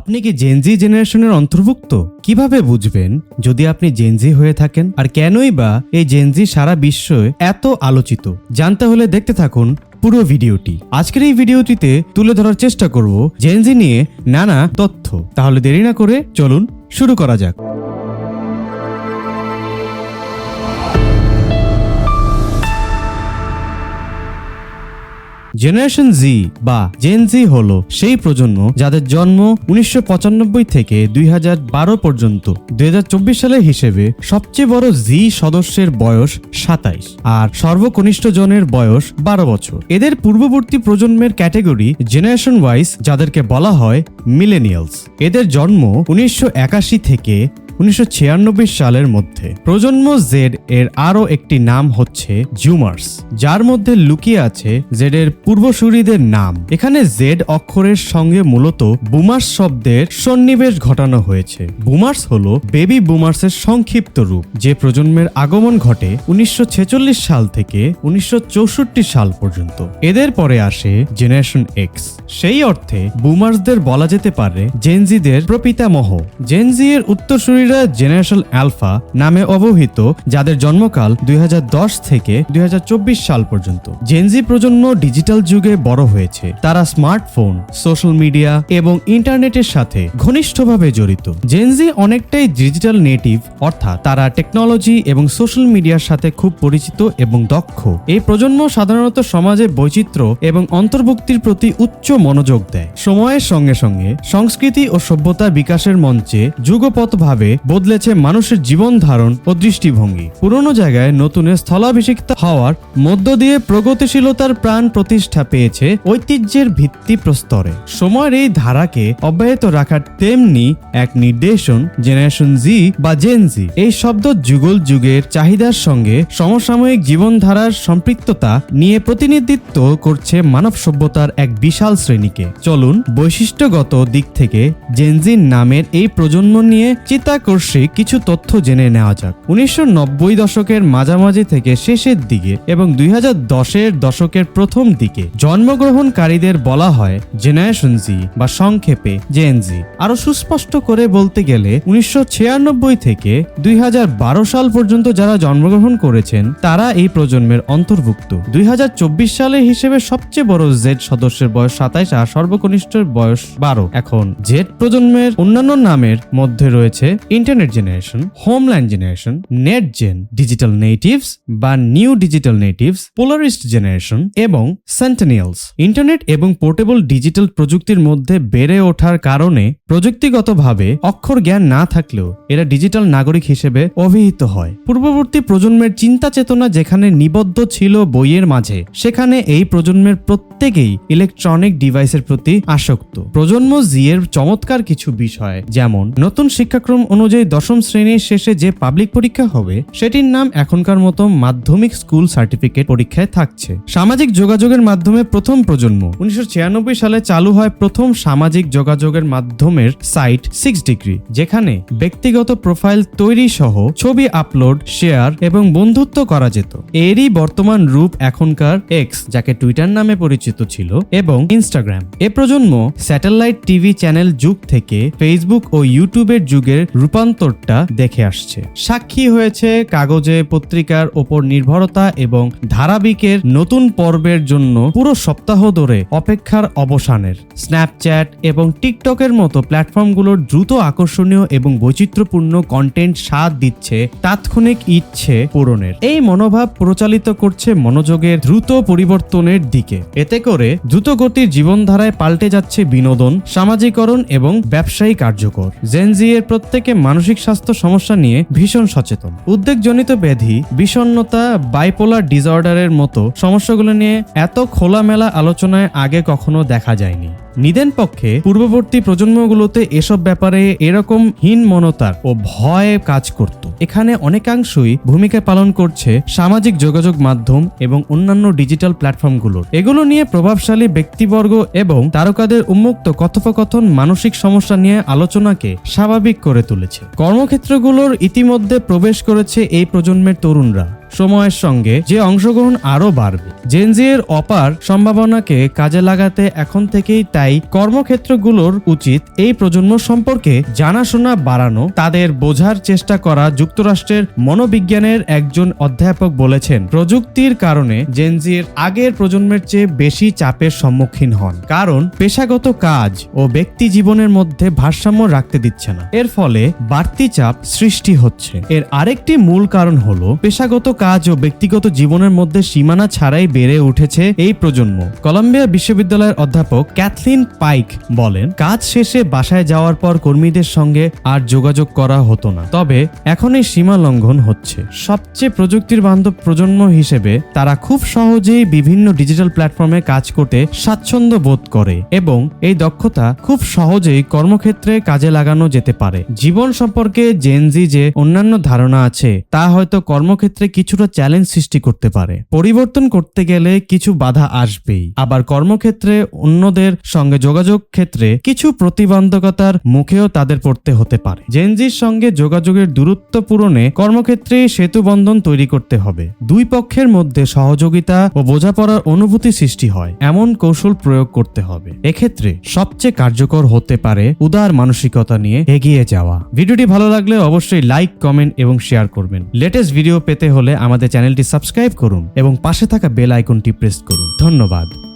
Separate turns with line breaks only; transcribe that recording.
আপনি কি জেনজি জেনারেশনের অন্তর্ভুক্ত? কীভাবে বুঝবেন যদি আপনি জেনজি হয়ে থাকেন? আর কেনই বা এই জেনজি সারা বিশ্ব এত আলোচিত? জানতে হলে দেখতে থাকুন পুরো ভিডিওটি। আজকের এই ভিডিওটিতে তুলে ধরার চেষ্টা করব জেনজি নিয়ে নানা তথ্য। তাহলে দেরি না করে চলুন শুরু করা যাক। জেনারেশন জি বা জেন জি হল সেই প্রজন্ম যাদের জন্ম উনিশশো থেকে দুই পর্যন্ত। দুই সালের হিসেবে সবচেয়ে বড় জি সদস্যের বয়স সাতাইশ আর সর্বকনিষ্ঠ জনের বয়স বারো বছর। এদের পূর্ববর্তী প্রজন্মের ক্যাটেগরি জেনারেশন ওয়াইজ যাদেরকে বলা হয় মিলেনিয়ালস এদের জন্ম উনিশশো একাশি থেকে উনিশশো সালের মধ্যে প্রজন্ম জেড এর আরও একটি নাম হচ্ছে জুমার্স যার মধ্যে লুকিয়ে আছে জেড এর পূর্বসূরীদের নাম। এখানে জেড অক্ষরের সঙ্গে মূলত বুমার্স শব্দের সন্নিবেশ ঘটানো হয়েছে। বুমার্স হল বেবি বুমার্সের সংক্ষিপ্ত রূপ, যে প্রজন্মের আগমন ঘটে উনিশশো ছেচল্লিশ সাল থেকে উনিশশো চৌষট্টি সাল পর্যন্ত। এদের পরে আসে জেনারেশন এক্স সেই অর্থে বুমার্সদের বলা যেতে পারে জেনজিদের প্রপিতামহ। জেনজি এর উত্তরসূরিরা জেনারেশন অ্যালফা নামে অবহিত, যাদের জন্মকাল দুই হাজার দশ থেকে দুই সাল পর্যন্ত। জেনজি প্রজন্ম ডিজিটাল যুগে বড় হয়েছে। তারা স্মার্টফোন, সোশ্যাল মিডিয়া এবং ইন্টারনেটের সাথে ঘনিষ্ঠভাবে জড়িত। জেনজি অনেকটাই ডিজিটাল নেটিভ, অর্থাৎ তারা টেকনোলজি এবং সোশ্যাল মিডিয়ার সাথে খুব পরিচিত এবং দক্ষ। এই প্রজন্ম সাধারণত সমাজে বৈচিত্র্য এবং অন্তর্ভুক্তির প্রতি উচ্চ মনোযোগ দেয়। সময়ের সঙ্গে সঙ্গে সংস্কৃতি ও সভ্যতা বিকাশের মঞ্চে যুগপথভাবে বদলেছে মানুষের জীবন ধারণ ও দৃষ্টিভঙ্গি। পুরনো জায়গায় নতুনের স্থলাভিষিক্ত হওয়ার মধ্য দিয়ে প্রগতিশীলতার প্রাণ প্রতিষ্ঠা পেয়েছে ঐতিহ্যের ভিত্তি প্রস্তরে। সময়ের এই ধারাকে অব্যাহত রাখার তেমনি এক নির্দেশন জেনারেশন জি বা জেন জি। এই শব্দ যুগল যুগের চাহিদার সঙ্গে সমসাময়িক জীবনধারার সম্পৃক্ততা নিয়ে প্রতিনিধিত্ব করছে মানব সভ্যতার এক বিশাল শ্রেণীকে। চলুন বৈশিষ্ট্যগত দিক থেকে জেনজিন নামের এই প্রজন্ম নিয়ে চিত্তাকর্ষী কিছু তথ্য জেনে নেওয়া যাক। উনিশশো নব্বই দশকের মাঝামাঝি থেকে শেষের দিকে এবং দুই হাজার দশের দশকের প্রথম দিকে জন্মগ্রহণকারীদের বলা হয় জেনারেশন জি বা সংক্ষেপে জেএনজি আরও সুস্পষ্ট করে বলতে গেলে উনিশশো ছিয়ানব্বই থেকে দুই হাজার বারো সাল পর্যন্ত যারা জন্মগ্রহণ করেছেন, তারা এই প্রজন্মের অন্তর্ভুক্ত। দুই হাজার চব্বিশ সালের হিসেবে সবচেয়ে বড় জেড সদস্যের বয়স সাতাইশ আর সর্বকনিষ্ঠের বয়স বারো। এখন জেড প্রজন্মের অন্যান্য নামের মধ্যে রয়েছে internet generation homeland generation net gen digital natives বা new digital natives pluralist generation এবং সেন্টেনিয়ালস ইন্টারনেট এবং পোর্টেবল ডিজিটাল প্রযুক্তির মধ্যে বেড়ে ওঠার কারণে প্রযুক্তিগতভাবে অক্ষর জ্ঞান না থাকলেও এরা ডিজিটাল নাগরিক হিসেবে অভিহিত হয়। পূর্ববর্তী প্রজন্মের চিন্তা চেতনা যেখানে নিবদ্ধ ছিল বইয়ের মাঝে, সেখানে এই প্রজন্মের প্রত্যেকেই ইলেকট্রনিক ডিভাইসের প্রতি আসক্ত। প্রজন্ম জি এর চমৎকার কিছু বিষয়, যেমন, নতুন শিক্ষাক্রম অনুযায়ী দশম শ্রেণির শেষে যে পাবলিক পরীক্ষা হবে, সেটির নাম এখনকার মতো মাধ্যমিক স্কুল সার্টিফিকেট পরীক্ষায় থাকছে। সামাজিক যোগাযোগের মাধ্যমে প্রথম প্রজন্ম। উনিশশো সালে চালু হয় প্রথম সামাজিক যোগাযোগের মাধ্যমের সাইট সিক্স ডিগ্রি যেখানে ব্যক্তিগত প্রোফাইল তৈরি সহ ছবি আপলোড শেয়ার এবং বন্ধুত্ব করা যেত। এরই বর্তমান রূপ এখনকার এক্স যাকে টুইটার নামে পরিচিত ছিল, এবং ইনস্টাগ্রাম এ প্রজন্ম স্যাটেলাইট টিভি চ্যানেল যুগ থেকে ফেসবুক ও ইউটিউবের যুগের রূপান্তরটা দেখে আসছে। সাক্ষী হয়েছে কাগজে পত্রিকার ওপর নির্ভরতা এবং ধারাবাহিকের নতুন পর্বের জন্য পুরো সপ্তাহ ধরে অপেক্ষার অবসানের। স্ন্যাপচ্যাট এবং টিকটকের মতো প্ল্যাটফর্মগুলোর দ্রুত আকর্ষণীয় এবং বৈচিত্র্যপূর্ণ কন্টেন্ট স্বাদ দিচ্ছে তাৎক্ষণিক ইচ্ছে পূরণের। এই মনোভাব প্রচালিত করছে মনোযোগের দ্রুত পরিবর্তনের দিকে। এতে করে দ্রুতগতির জীবনধারায় পাল্টে যাচ্ছে বিনোদন, সামাজিকরণ এবং ব্যবসায়ী কার্যকর। জেনজি এর প্রত্যেকে মানসিক স্বাস্থ্য সমস্যা নিয়ে ভীষণ সচেতন। উদ্বেগজনিত ব্যাধি বিষণ্নতা বাইপোলার ডিসঅর্ডারের মতো সমস্যাগুলো নিয়ে এত খোলামেলা আলোচনায় আগে কখনো দেখা যায়নি। নিদেন পক্ষে পূর্ববর্তী প্রজন্মগুলোতে এসব ব্যাপারে এরকম হীনমনতার ও ভয় কাজ করত। এখানে অনেকাংশই ভূমিকা পালন করছে সামাজিক যোগাযোগ মাধ্যম এবং অন্যান্য ডিজিটাল প্ল্যাটফর্মগুলোর। এগুলো নিয়ে প্রভাবশালী ব্যক্তিবর্গ এবং তারকাদের উন্মুক্ত কথোপকথন মানসিক সমস্যা নিয়ে আলোচনাকে স্বাভাবিক করে তুলেছে। কর্মক্ষেত্রগুলোর ইতিমধ্যে প্রবেশ করেছে এই প্রজন্মের তরুণরা। সময়ের সঙ্গে যে অংশগ্রহণ আরও বাড়বে। জেনজি এর অপার সম্ভাবনাকে কাজে লাগাতে এখন থেকেই তাই কর্মক্ষেত্রগুলোর উচিত এই প্রজন্ম সম্পর্কে জানাশোনা বাড়ানো, তাদের বোঝার চেষ্টা করা যুক্তরাষ্ট্রের মনোবিজ্ঞানের একজন অধ্যাপক বলেছেন। প্রযুক্তির কারণে জেনজির আগের প্রজন্মের চেয়ে বেশি চাপের সম্মুখীন হন, কারণ পেশাগত কাজ ও ব্যক্তি জীবনের মধ্যে ভারসাম্য রাখতে দিচ্ছে না। এর ফলে বাড়তি চাপ সৃষ্টি হচ্ছে। এর আরেকটি মূল কারণ হলো পেশাগত কাজ ও ব্যক্তিগত জীবনের মধ্যে সীমানা ছাড়াই বেড়ে উঠেছে এই প্রজন্ম। কলম্বিয়া বিশ্ববিদ্যালয়ের অধ্যাপক ক্যাথলিন পাইক বলেন, কাজ শেষে বাসায় যাওয়ার পর কর্মীদের সঙ্গে আর যোগাযোগ করা হতো না। তবে এখন এই সীমা লঙ্ঘন হচ্ছে। সবচেয়ে প্রযুক্তির বান্ধব প্রজন্ম হিসেবে তারা খুব সহজেই বিভিন্ন ডিজিটাল প্ল্যাটফর্মে কাজ করতে স্বাচ্ছন্দ্য বোধ করে এবং এই দক্ষতা খুব সহজেই কর্মক্ষেত্রে কাজে লাগানো যেতে পারে। জীবন সম্পর্কে জেনজি যে অন্যান্য ধারণা আছে, তা হয়তো কর্মক্ষেত্রে কিছুটা চ্যালেঞ্জ সৃষ্টি করতে পারে। পরিবর্তন করতে গেলে কিছু বাধা আসবেই। আবার কর্মক্ষেত্রে অন্যদের সঙ্গে যোগাযোগ ক্ষেত্রে কিছু প্রতিবন্ধকতার মুখেও তাদের পড়তে হতে পারে। জেনজির সঙ্গে যোগাযোগের দূরত্ব পূরণে কর্মক্ষেত্রে সেতু বন্ধন তৈরি করতে হবে। দুই পক্ষের মধ্যে সহযোগিতা ও বোঝাপড়ার অনুভূতি সৃষ্টি হয়। এমন কৌশল প্রয়োগ করতে হবে। এক্ষেত্রে সবচেয়ে কার্যকর হতে পারে উদার মানসিকতা নিয়ে এগিয়ে যাওয়া। ভিডিওটি ভালো লাগলে অবশ্যই লাইক কমেন্ট এবং শেয়ার করবেন। লেটেস্ট ভিডিও পেতে হলে আমাদের চ্যানেলটি সাবস্ক্রাইব করুন এবং পাশে থাকা বেল আইকনটি প্রেস করুন। ধন্যবাদ।